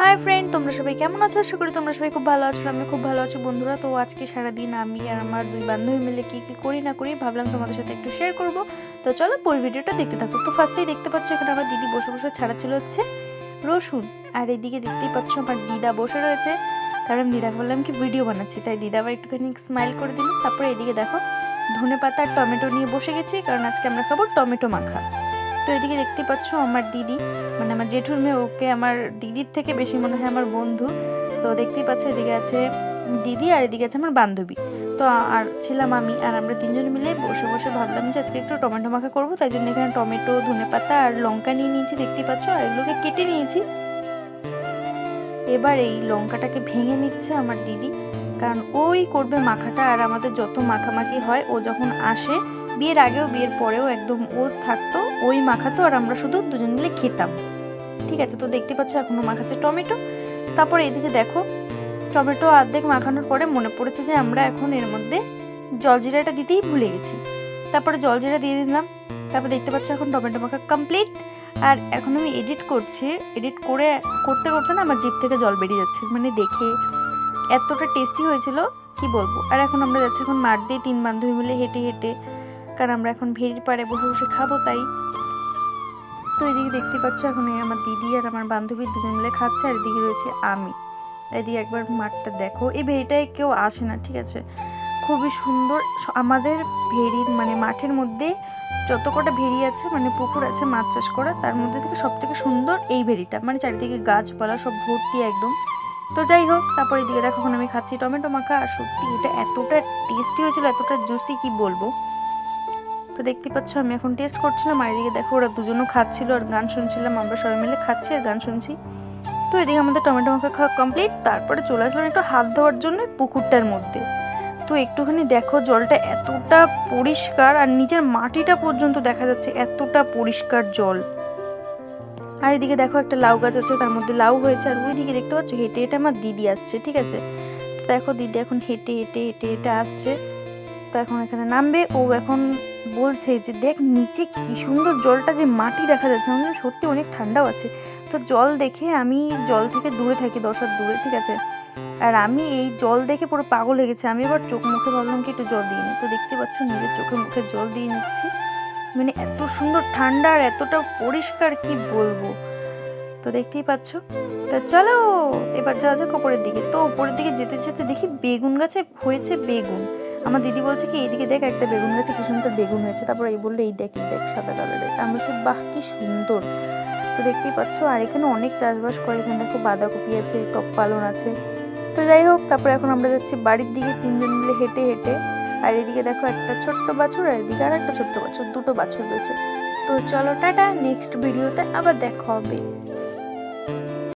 Hi friend তোমরা সবাই কেমন আছো? আশা করি তোমরা সবাই খুব ভালো আছো আমি খুব ভালো আছি বন্ধুরা। তো আজকে সারাদিন আমি আর আমার দুই বান্ধবী মিলে কি কি করি না করি ভাবলাম তোমাদের সাথে একটু শেয়ার করব। তো চলো পুরো ভিডিওটা দেখতে থাকো। তো ফার্স্টেই দেখতে পাচ্ছ এখানে আমার দিদি বসে বসে ছাড়াচ্ছিল হচ্ছে রসুন। আর এদিকে দেখতেই পাচ্ছ আমার দিদা বসে রয়েছে। আমি দিদাকে বললাম কি, ভিডিও বানাচ্ছি। তাই দিদা আবার একটুখানি স্মাইল করে দিল। তারপরে এদিকে দেখো ধনে পাতা আর টমেটো নিয়ে বসে গেছি। কারণ আজকে আমরা খাব টমেটো মাখা। তো এদিকে দেখতে পাচ্ছ আমার দিদি। মানে আমার জেঠুর মেয়ে, ওকে আমার দিদির থেকে বেশি মনে হয় আমার বন্ধু। তো দেখতেই পাচ্ছ এদিকে আছে দিদি আর এদিকে আছে আমার বান্ধবী। তো আর ছিলাম আমি আর আমরা তিনজন মিলে বসে বসে ভাবলাম যে আজকে একটু টমেটো মাখা করব। তাই জন্য এখানে টমেটো, ধনে পাতা আর লঙ্কা নিয়ে নিয়েছি। দেখতেই পাচ্ছ? আর এগুলোকে কেটে নিয়েছি। এবার এই লঙ্কাটাকে ভেঙে নিচ্ছে আমার দিদি। কারণ ওই করবে মাখাটা। আর আমাদের যত মাখামাখি হয়, ও যখন আসে বিয়ের আগেও, বিয়ের পরেও একদম ও থাকতো, ওই মাখাতো, আর আমরা শুধু দুজন মিলে খেতাম। ঠিক আছে, তো দেখতে পাচ্ছ এখনও মাখাচ্ছে টমেটো। তারপরে এদিকে দেখো, টমেটো অর্ধেক মাখানোর পরে মনে পড়েছে যে আমরা এখন এর মধ্যে জলজিরাটা দিতেই ভুলে গেছি। তারপরে জলজিরা দিয়ে দিলাম, তারপর দেখতে পাচ্ছ এখন টমেটো মাখা কমপ্লিট আর এখন আমি এডিট করছি এডিট করে করতে করতে না আমার জিভ থেকে জল বেরিয়ে যাচ্ছে মানে দেখে এতটা টেস্টি হয়েছিল, কি বলব? আর এখন আমরা যাচ্ছি এখন মাঠ দিয়ে তিন বান্ধবী মিলে হেঁটে হেঁটে কারণ আমরা এখন ভেড়ির পাড়ে বসে বসে খাব তাই। তো এদিকে দেখতে পাচ্ছ এখন এই আমার দিদি আর আমার বান্ধবী দুজন মিলে খাচ্ছে আর এদিকে রয়েছে আমি। এদিকে একবার মাঠটা দেখো। এই ভেড়িটায় কেউ আসে না, ঠিক আছে? খুবই সুন্দর। আমাদের ভেড়ির মানে মাঠের মধ্যে যত কটা ভেড়ি আছে মানে পুকুর আছে, মাছ চাষ করা, তার মধ্যে থেকে সব থেকে সুন্দর এই ভেড়িটা। মানে চারিদিকে গাছপালা, সব ভর্তি একদম। তো যাই হোক, তারপর এদিকে দেখো এখন আমি খাচ্ছি টমেটো মাখা। আর সত্যি এটা এতটা টেস্টি হয়েছিল, এতটা জুসি কি বলব? তো দেখতে পাচ্ছ, আমি এখন টেস্ট করছিলাম, আর এদিকে দেখো ওরা দুজনও খাচ্ছিল, আর গান শুনছিলাম, আমরা সবাই মিলে খাচ্ছি আর গান শুনছি। তো এদিকে আমাদের টমেটো মাখা খাওয়া কমপ্লিট তারপরে চলে আসলাম একটু হাত ধোয়ার জন্য পুকুরটার মধ্যে। তো একটুখানি দেখো, জলটা এতটা পরিষ্কার, আর নিচের মাটিটা পর্যন্ত দেখা যাচ্ছে এতটা পরিষ্কার জল। আর এদিকে দেখো একটা লাউ গাছ আছে, তার মধ্যে লাউ হয়েছে, আর ওইদিকে দেখতে পাচ্ছ, হেঁটে হেঁটে আমার দিদি আসছে, ঠিক আছে? দেখো দিদি এখন হেঁটে হেঁটে হেঁটে হেঁটে আসছে। তো এখন এখানে নামবে। ও এখন বলছে যে, দেখ নিচে কি সুন্দর জলটা যে মাটি দেখা যাচ্ছে। মনে সত্যি অনেক ঠান্ডাও আছে। তো জল দেখে আমি জল থেকে দূরে থাকি, দশ দূরে, ঠিক আছে? আর আমি এই জল দেখে পুরো পাগল হয়ে গেছে। আমি এবার চোখ মুখে ভাবলাম কি একটু জল দিয়ে নি তো দেখতে পাচ্ছ নিজের চোখে মুখে জল দিয়ে নিচ্ছি। মানে এত সুন্দর ঠান্ডা আর এতটা পরিষ্কার, কি বলব? তো দেখতেই পাচ্ছ। তো চলো, এবার যাওয়া যাক ওপরের দিকে। তো ওপরের দিকে যেতে যেতে দেখি বেগুন গাছে হয়েছে বেগুন। আমার দিদি বলছে কি, এইদিকে দেখ, একটা বেগুন গাছে কি সুন্দর বেগুন হয়েছে। তারপর এই বলল, এই দেখ এই দেখ, সাদা কালারের। আমি বলছি, বাহ, কি সুন্দর! তো দেখতেই পাচ্ছ, আর এখানে অনেক চাষবাস করে, এখানে দেখো বাঁধাকপি আছে, টক পালন আছে। তো যাই হোক, তারপরে এখন আমরা যাচ্ছি বাড়ির দিকে, তিনজন মিলে হেঁটে হেঁটে। আর এদিকে দেখো একটা ছোট্ট বাছুর, আর এদিকে আর একটা ছোট্ট বাছুর, দুটো বাছুর রয়েছে। তো চলো, টাটা, নেক্সট ভিডিওতে আবার দেখা হবে।